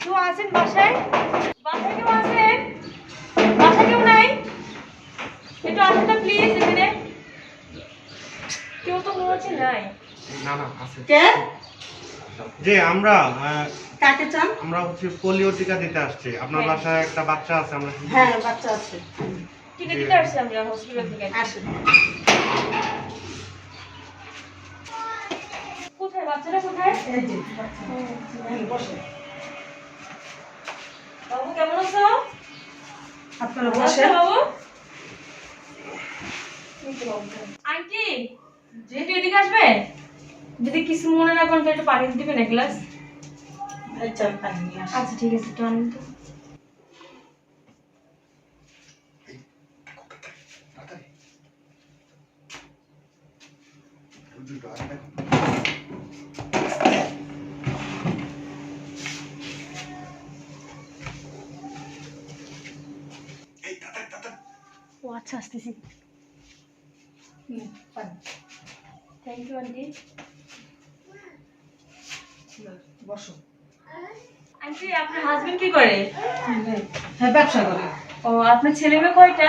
কেউ আছেন বাসায়? বাসায় কেউ আছেন? বাসায় কেউ নাই? একটু আসেন না প্লিজ এখানে। কেউ তো মনে হচ্ছে নাই। না না আছে। কে? যে আমরা কাকে চান? আমরা হচ্ছে পোলিও টিকা দিতে আসছি। আপনার হ্যাঁ। বাসায় একটা বাচ্চা আছে আমরা হ্যাঁ বাচ্চা আছে। টিকা দিতে আসছি আমরা হসপিটাল থেকে। আসেন। বাচ্চাটা কোথায়? বাবু কেমন আছো? আপনারা বসে বাবু। আন্টি যে একটু এদিকে আসবে যদি কিছু মনে না করেন একটু পানি দিবেন এক গ্লাস। আচ্ছা ঠিক আছে একটু আনেন তো ও আচ্ছা আসতেছি। হুম, থ্যাংক ইউ আন্টি বসো। আন্টি আপনার হাজবেন্ড কি করে? হ্যাঁ ব্যবসা করে। ও আপনার ছেলে মেয়ে কয়টা?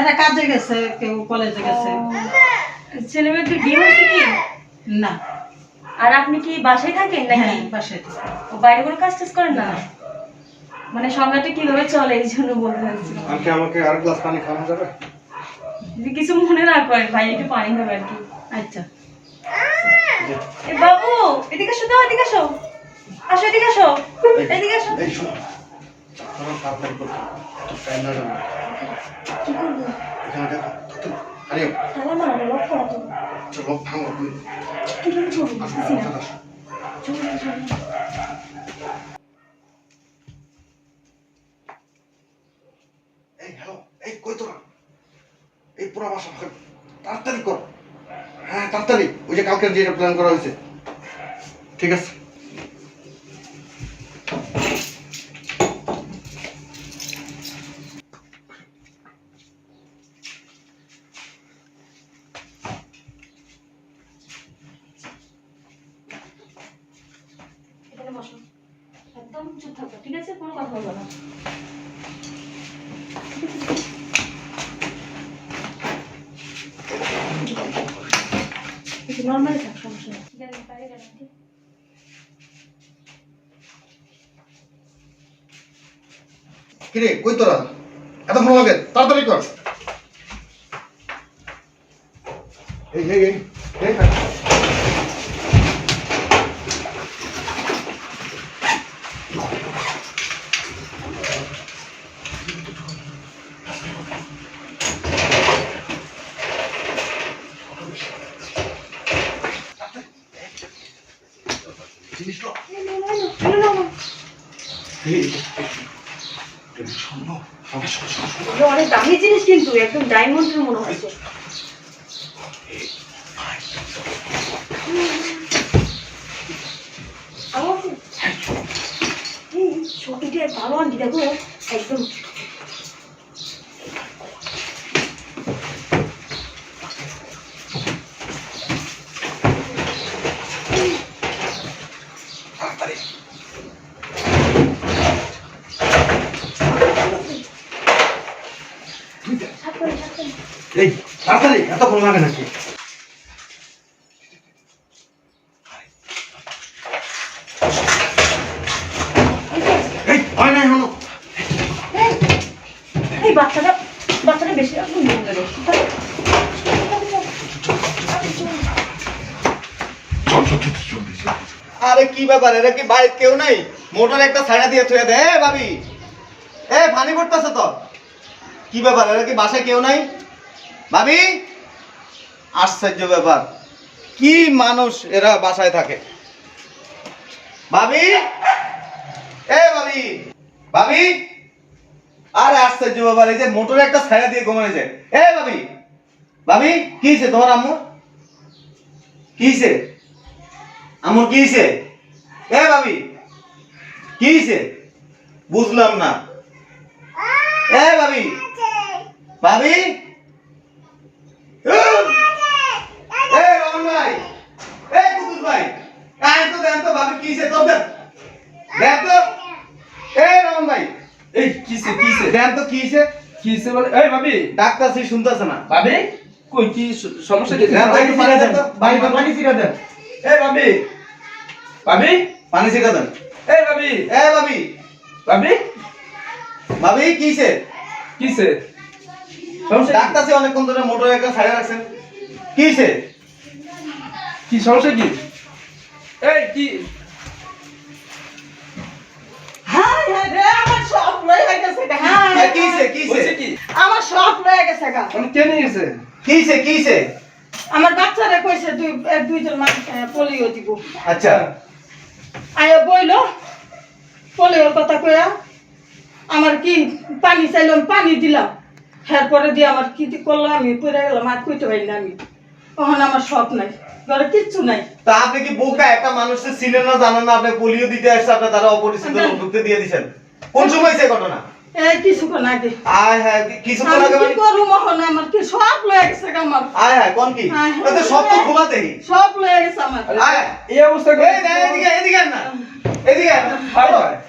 এরা কাজে গেছে কেউ কলেজে গেছে। ছেলে মেয়ে কি বিয়ে হয়েছে কি? না। আর আপনি কি বাসায় থাকেন নাকি? হ্যাঁ বাসায় থেকে। ও বাইরে কোনো কাজ টাজ করেন না? মানে সংজ্ঞাটা কীভাবে চলে এই জন্য বলতে চাচ্ছি। আমাকে আর গ্লাস পানি খাওয়ানো যাবে? যদি কিছু মনে না করেন ভাই একটু পানি খাবে আর কি। আচ্ছা। এ বাবু এদিকে তো এদিকে আসো আসো এদিকে আসো এদিকে করা চলো এই হ্যালো এই কই তোরা? এই পুরো বাসা ফাঁকা তাড়াতাড়ি কর। হ্যাঁ তাড়াতাড়ি। ওই যে কালকে যেটা প্ল্যান করা হয়েছে। ঠিক আছে। ঠিক আছে? কোনো কথা বলব না। নর্মালি থাক সমস্যা কিরে কই তোরা? এত ভালো লাগে তাড়াতাড়ি কর। এই এই এই এই থাক। জিনিসটা এই, এই, এই, সম্ভব সম্ভব, সম্ভব, সম্ভব। এগুলো অনেক দামি জিনিস কিন্তু একদম ডায়মন্ডের মনে এই ছবিটা ভালো আনটি দেখো একদম তাড়াতাড়ি সাত করে সাত করে এই তাড়াতাড়ি এতক্ষণ লাগে নাকি? এই নাই হলো। এই, এই বাচ্চাটা বাচ্চাটা বেশি একদম আরে কি ব্যাপার এরা কি বাড়িতে কেউ নাই? মোটর একটা ছাড়া দিয়ে থুয়ে দে এ ভাবি। এ পানি পড়তেছে তো। কি ব্যাপার এরা কি বাসায় কেউ নাই? ভাবি, আশ্চর্য ব্যাপার। কি মানুষ এরা বাসায় থাকে? ভাবি? এ ভাবি ভাবি। আরে আশ্চর্য ব্যাপার, এই যে মোটর একটা ছায়া দিয়ে ঘুমানো যায় এ ভাবি ভাবি, কি হয়েছে তোমার আম্মুর কি হয়েছে? আমার কি হয়েছে? এ ভাবি, কি হয়েছে? বুঝলাম না। এ ভাবি ভাবি এ রমন ভাই এ কুতুল ভাই কাই তো দেন তো ভাবি কি হয়েছে তোর দেন দেখ দেন তো কি হইছে? কি হইছে বলে? এই ভাবি ডাক্তার সে শুনতেছে না। ভাবি? কই কি সমস্যা কি? দেন তো একটু পানি দেন। ভাই পানি ফিরা দেন। এই ভাবি। ভাবি? পানি ছিটা দেন। এই ভাবি। এ ভাবি। ভাবি? ভাবি কি কিছে সমস্যা ডাক্তার সে অনেকক্ষণ ধরে মোটর একটা সাইডে রাখছেন। কি সমস্যা কি? এই কি হাই হাই রে আমার সব লয়ে গেছে কি আমার সব লয়ে গেছে গা। মানে কে নিয়ে গেছে? কি হইছে কি হইছে? আমার বাচ্চারা কইছে দুই দুইজন মানুষ পোলিও দিব। আচ্ছা। আয়া বইলো পোলিওর কথা কইয়া আমার কি পানি চাইলাম পানি দিলাম। এরপরে দিয়ে আমার কি কি করল আমি পড়ে গেলাম আর কইতে পারি না আমি। তখন আমার সব নাই ঘরে কিচ্ছু নাই। তা আপনি কি বোকা একটা মানুষের চিনেন না জানেন না আপনি পোলিও দিতে আসছে আপনি তারা অপরিচিত লোক ঢুকতে দিয়ে দিছেন? কোন সময় হয়েছে ঘটনা? এই কিছুক্ষণ আগে আয় হ্যাঁ কিছুক্ষণ আগে কি মানে? করু মোহন আমার কি সব লয়ে গেছে আমার। আয় হ্যাঁ কোন কি। সব তো ঘুমাতেই সব লয়ে গেছে আমার। আয় এই অবস্থা এই না, এদিকে এদিকে না। এদিকে আয় না।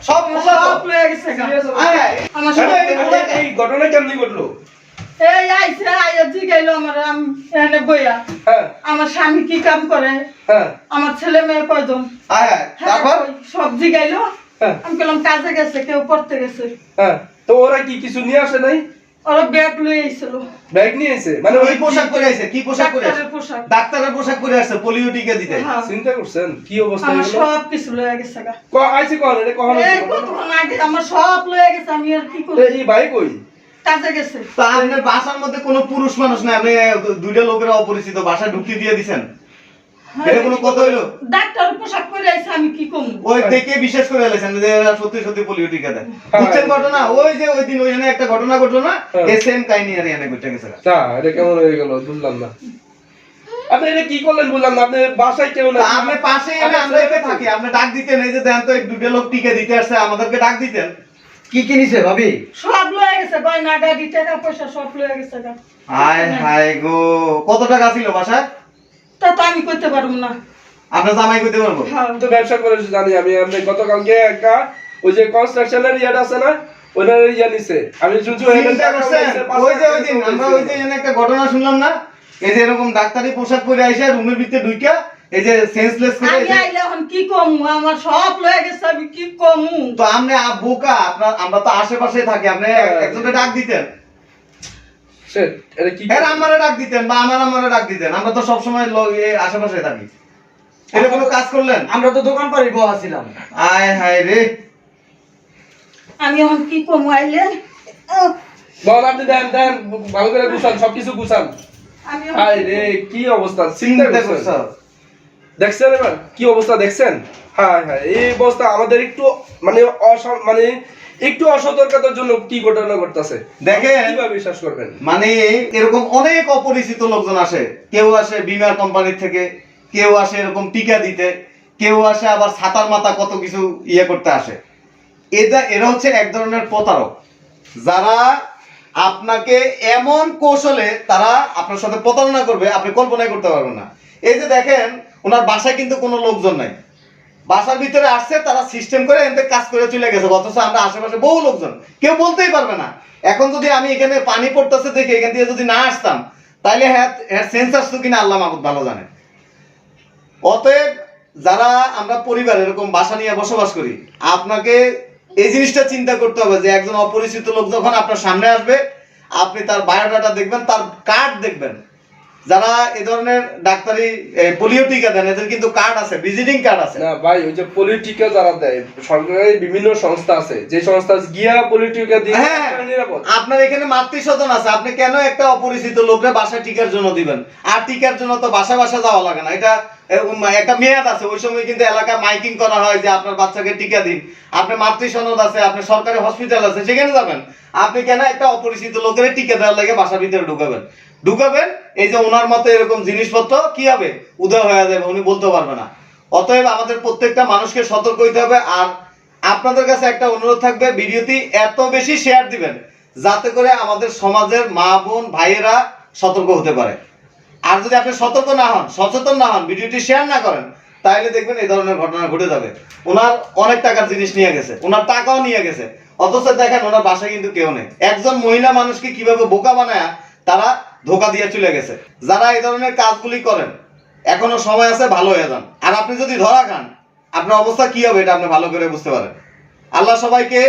সব খোলা সব লয়ে গেছে আয় আয় আমার এই, সব- এই, এই, এই, এই ঘটনা কেমনি ঘটলো? এই আইছে আইয়া জিগাইলো আমার আমি এখানে বইয়া। হ্যাঁ। আমার স্বামী কি কাম করে? হ্যাঁ। আমার ছেলে মেয়ে কয়জন? আয় আয় হ্যাঁ, তারপর? সব জিগাইলো। হ্যাঁ। আমি বললাম কাজে গেছে কেউ পড়তে গেছে। হ্যাঁ। তো ওরা কি কিছু নিয়ে আসে নাই? ওরা ব্যাগ লয়ে আইছিল। ব্যাগ নিয়ে এসে মানে কি ওই পোশাক পরে আছে? কি পোশাক পরে ডাক্তারের পোশাক। ডাক্তারের পোশাক পরে আসছে পোলিও টিকা দিতে। হ্যাঁ, চিন্তা করছেন? কি অবস্থা আমার সব কিছু লয়ে গেছে গা। ক আইছি কোন এটা কখন এই কতক্ষণ আগে আমার সব লয়ে গেছে আমি আর কি করি এই ভাই কই? কাজে গেছে। তা আপনার বাসার মধ্যে কোনো পুরুষ মানুষ নাই? আপনি দুইটা লোকের অপরিচিত বাসা ঢুকিয়ে দিয়ে দিছেন? এটা কোনো কথা হইল? ডাক্তার পোশাক পরে আইছে আমি কি করব? ওই দেখে বিশ্বাস করে এলেছেন যে এরা সত্যি সত্যি পোলিও টিকা দেয়। বুঝছেন ঘটনা? ওই যে ওই দিন ওইখানে একটা ঘটনা ঘটলো না হ্যাঁ। এই সেম কাহিনী আর এখানে ঘটে গেছে। তা এটা কেমন হয়ে গেল? বুঝলাম না। আপনি এটা কি করলেন বললাম আপনি বাসায় কেউ না আপনি পাশে আমরা এতে থাকি আপনি ডাক দিতেন এই যে দেন তো এক দুটো লোক টিকা দিতে আসছে আমাদেরকে ডাক দিতেন। কি কিনিছে ভাবি? সব লয়ে গেছে গয়না গাড়ি টাকা পয়সা সব লয়ে গেছে গা। হায় হায় গো কত টাকা ছিল বাসায়? তা তো আমি করতে পারব না। আপনার জামাই করতে পারব? হ্যাঁ তো ব্যবসা করে জানি আমি। আপনি গতকালকে একটা ওই যে কনস্ট্রাকশনের ইয়াটা আছে না ওইটার ইয়া নিছে। আমি ওই যে ওই দিন আমরা ওই যে একটা ঘটনা শুনলাম না? এই যে এরকম ডাক্তারি পোশাক পরে আইসা রুমের ভিতরে ঢুইকা এই যে সেন্সলেস করে আমি আইলে এখন কি কমু আমার সব লয়ে গেছে আমি কি কমু তো আপনি বোকা আপনার আমরা তো আশেপাশে থাকি আপনি এক- একজনকে ডাক দিতেন। Shit, এটা কি আমারে ডাক দিতেন বা আমার আমারে ডাক দিতেন। আমরা তো সবসময় আশেপাশে থাকি। এটা কোনো কাজ করলেন? আমরা তো দোকান পারি বহা ছিলাম আয় হায় রে। আমি এখন কি কম আইলেন বল আপনি দেন দেন ভালো করে গুছান সবকিছু গুছান। আমি হায় রে কি অবস্থা? চিন্তা চিন্তা করছ দেখছেন এবার? কি অবস্থা দেখছেন? হ্যাঁ হ্যাঁ এই অবস্থা আমাদের একটু মানে মানে একটু অসতর্কতার জন্য কি ঘটনা ঘটতেছে? দেখেন। কীভাবে বিশ্বাস করবেন? মানে এরকম অনেক অপরিচিত লোকজন আসে। কেউ আসে বিমার কোম্পানির থেকে কেউ আসে এরকম টিকা দিতে কেউ আসে আবার ছাতার মাথা কত কিছু ইয়ে করতে আসে। এটা এরা হচ্ছে এক ধরনের প্রতারক। যারা আপনাকে এমন কৌশলে তারা আপনার সাথে প্রতারণা করবে আপনি কল্পনাই করতে পারবেন না। এই যে দেখেন ওনার বাসায় কিন্তু কোনো লোকজন নাই। বাসার ভিতরে আসছে, তারা সিস্টেম করে এনতে কাজ করে চলে গেছে। অথচ আমরা আশেপাশে বহু লোকজন। কেউ বলতেই পারবে না। এখন যদি আমি এখানে পানি পড়তেছে দেখে, এখান দিয়ে যদি না আসতাম তাহলে হ্যাঁ হ্যাঁ সেন্স আসতো কিনা আল্লাহ মাহমুদ ভালো জানে অতএব যারা আমরা পরিবার এরকম বাসা নিয়ে বসবাস করি, আপনাকে এই জিনিসটা চিন্তা করতে হবে যে একজন অপরিচিত লোক যখন আপনার সামনে আসবে, আপনি তার বায়োডাটা দেখবেন, তার কার্ড দেখবেন। যারা এ ধরনের ডাক্তারি পোলিও টিকা দেন এদের কিন্তু কার্ড আছে ভিজিটিং কার্ড আছে। না ভাই ওই যে পলিটিকা যারা দেয় সরকারি বিভিন্ন সংস্থা আছে যে সংস্থা গিয়া পলিটিকা দিয়ে হ্যাঁ নিরাপদ। আপনার এখানে মাতৃসদন আছে আপনি কেন একটা অপরিচিত লোকরে বাসায় টিকার জন্য দিবেন? আর টিকার জন্য তো বাসা বাসা যাওয়া লাগে না এটা একটা মেয়াদ আছে ওই সময় কিন্তু এলাকা মাইকিং করা হয় যে আপনার বাচ্চাকে টিকা দিন। আপনার মাতৃসনদ আছে আপনার সরকারি হসপিটাল আছে সেখানে যাবেন। আপনি কেন একটা অপরিচিত লোকের টিকা দেওয়ার লাগে বাসার ভিতরে ঢুকাবেন? ঢুকাবেন, এই যে ওনার মতো এরকম জিনিসপত্র, কি হবে? উদয় হয়ে যাবে, উনি বলতে পারবে না। অতএব আমাদের প্রত্যেকটা মানুষকে সতর্ক হইতে হবে, আর আপনাদের কাছে একটা অনুরোধ থাকবে, ভিডিওটি এত বেশি শেয়ার দিবেন, যাতে করে আমাদের সমাজের মা, বোন, ভাইয়েরা সতর্ক হতে পারে। আর যদি আপনি সতর্ক না হন, সচেতন না হন, ভিডিওটি শেয়ার না করেন তাহলে দেখবেন এই ধরনের ঘটনা ঘটে যাবে। ওনার অনেক টাকার জিনিস নিয়ে গেছে, ওনার টাকাও নিয়ে গেছে। অথচ দেখেন, ওনার বাসায় কিন্তু কেউ নেই। একজন মহিলা মানুষকে কীভাবে বোকা বানায় তারা ধোকা দিয়ে চলে গেছে। যারা এই ধরনের কাজগুলি করেন, এখনও সময় আছে, ভালো হয়ে যান। আর আপনি যদি ধরা খান, আপনার অবস্থা কি হবে এটা আপনি ভালো করে বুঝতে পারেন। আল্লাহ সবাইকে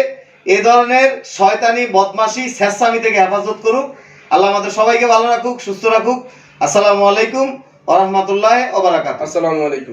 এ ধরনের শয়তানি, বদমাশি স্বেচ্ছামি থেকে হেফাজত করুক। আল্লাহ আমাদের সবাইকে ভালো রাখুক, সুস্থ রাখুক। আসসালামু আলাইকুম ওরহমতুল্লাহ ওবরাকাত আসসালামু আলাইকুম।